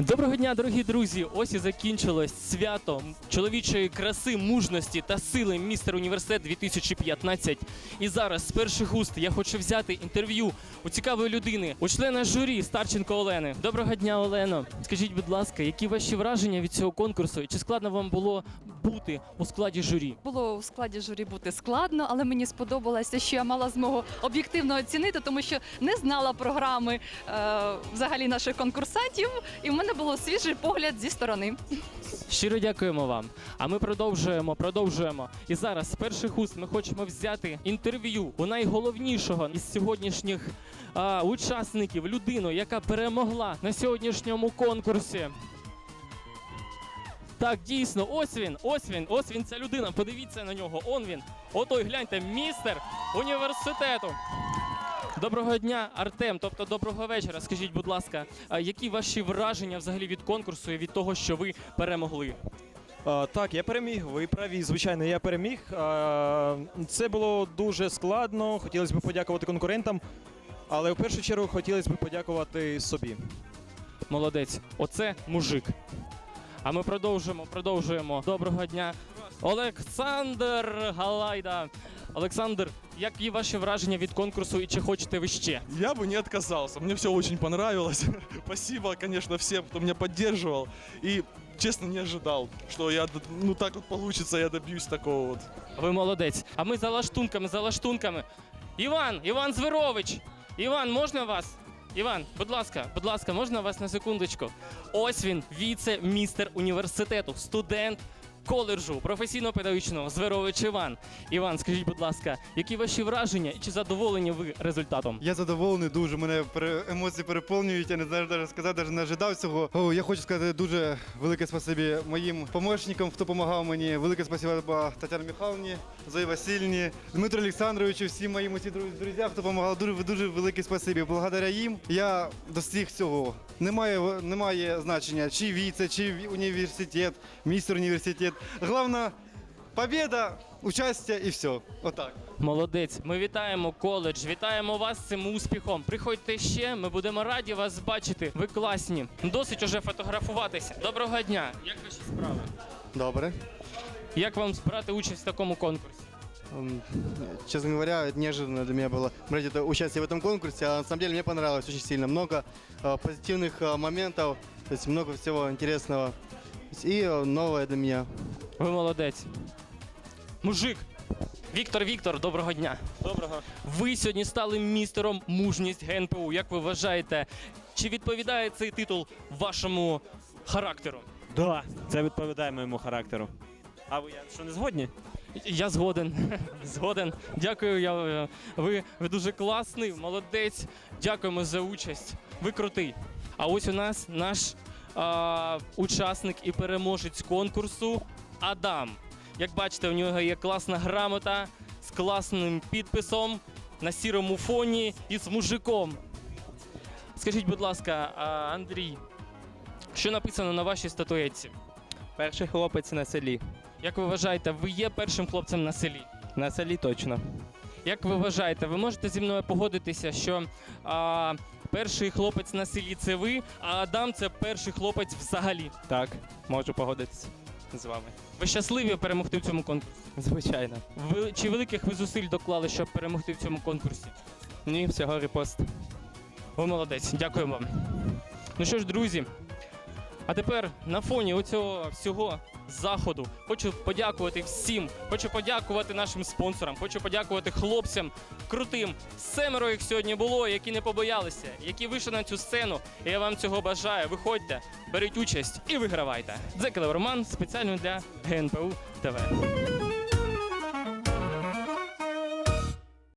Доброго дня, дорогі друзі! Ось і закінчилось свято чоловічої краси, мужності та сили містер університет 2015. І зараз з перших уст я хочу взяти інтерв'ю у цікавої людини, у члена журі Старченко Олени. Доброго дня, Олено. Скажіть, будь ласка, які ваші враження від цього конкурсу? І чи складно вам було бути у складі журі? Було у складі журі бути складно, але мені сподобалося, що я мала змогу об'єктивно оцінити, тому що не знала програми е, взагалі наших конкурсантів, і в мене був свіжий погляд зі сторони. Щиро дякуємо вам. А ми продовжуємо, продовжуємо. І зараз з перших уст ми хочемо взяти інтерв'ю у найголовнішого із сьогоднішніх а, учасників, людину, яка перемогла на сьогоднішньому конкурсі. Так, дійсно, ось він, ось він, ось він, ця людина. Подивіться на нього. Он він. Отой, гляньте, містер університету. Доброго дня, Артем. Тобто доброго вечора. Скажіть, будь ласка, які ваші враження взагалі від конкурсу і від того, що ви перемогли? А, так, я переміг. Ви праві. Звичайно, я переміг. А, це було дуже складно. Хотілося б подякувати конкурентам, але в першу чергу хотілося б подякувати собі. Молодець, оце мужик. А ми продовжуємо, продовжуємо. Доброго дня. Олександр Галайда. Олександр, які ваші враження від конкурсу і чи хочете ви ще? Я бы не отказался. Мне все очень понравилось. Спасибо, конечно, всем, кто меня поддерживал. И честно не ожидал, что я ну так вот получится, я добьюсь такого вот. Ви молодець. А ми за лаштунками, за лаштунками. Іван, Іван Зверович. Іван, можна вас? Іван, будь ласка, будь ласка, можна вас на секундочку? Ось він, віце-містер університету, студент коледжу професійно-педагогічного Зверович Іван. Іван, скажіть, будь ласка, які ваші враження і чи задоволені ви результатом? Я задоволений дуже. Мене емоції переповнюють. Я не знаю навіть сказати, навіть не ожидав цього. О, я хочу сказати дуже велике спасибі моїм помощникам, хто допомагав мені. Велике спасибо Тетяні Михайловні, Зої Васильівні, Дмитру Олександровичу, всім моїм усі друзі, друзі, хто допомагав. Дуже дуже велике спасибі. Благодаря їм я достиг цього. Немає немає значення, чи віце, чи університет, містер університет. Головне побіда, участя і все. Отак. Молодець, ми вітаємо коледж, вітаємо вас з цим успіхом. Приходьте ще, ми будемо раді вас бачити. Ви класні. Досить уже фотографуватися. Доброго дня. Як ваші справи? Добре. Як вам брати участь в такому конкурсі? М, Честно говоря, это неожиданно для меня было брать это участие в этом конкурсе. А на самом деле мне понравилось очень сильно. Много э, позитивных э, моментов, то есть много всего интересного. И э, новое для меня. Ви молодець. Мужик. Віктор Віктор, доброго дня. Доброго. Ви сьогодні стали містером мужність ГНПУ. Як ви вважаєте, чи відповідає цей титул вашому характеру? Да, це відповідає моєму характеру. А ви я що не згодні? Я згоден. Згоден. Дякую. Я, е, ви, ви дуже класний, молодець. Дякуємо за участь. Ви крутий. А ось у нас наш а, учасник і переможець конкурсу Адам. Як бачите, у нього є класна грамота з класним підписом на сірому фоні і з мужиком. Скажіть, будь ласка, Андрій, що написано на вашій статуетці? Перший хлопець на селі. Як ви вважаєте, ви є першим хлопцем на селі? На селі точно. Як ви вважаєте, ви можете зі мною погодитися, що а, перший хлопець на селі це ви, а Адам це перший хлопець взагалі. Так, можу погодитися з вами. Ви щасливі перемогти в цьому конкурсі? Звичайно. Ви чи великих ви зусиль доклали, щоб перемогти в цьому конкурсі? Ні, всього репост. Ви молодець, дякую вам. Ну що ж, друзі, а тепер на фоні оцього всього заходу хочу подякувати всім. Хочу подякувати нашим спонсорам, хочу подякувати хлопцям крутим. Семеро їх сьогодні було, які не побоялися, які вийшли на цю сцену. І я вам цього бажаю. Виходьте, беріть участь і вигравайте. Дзекелев Роман спеціально для ГНПУ ТВ.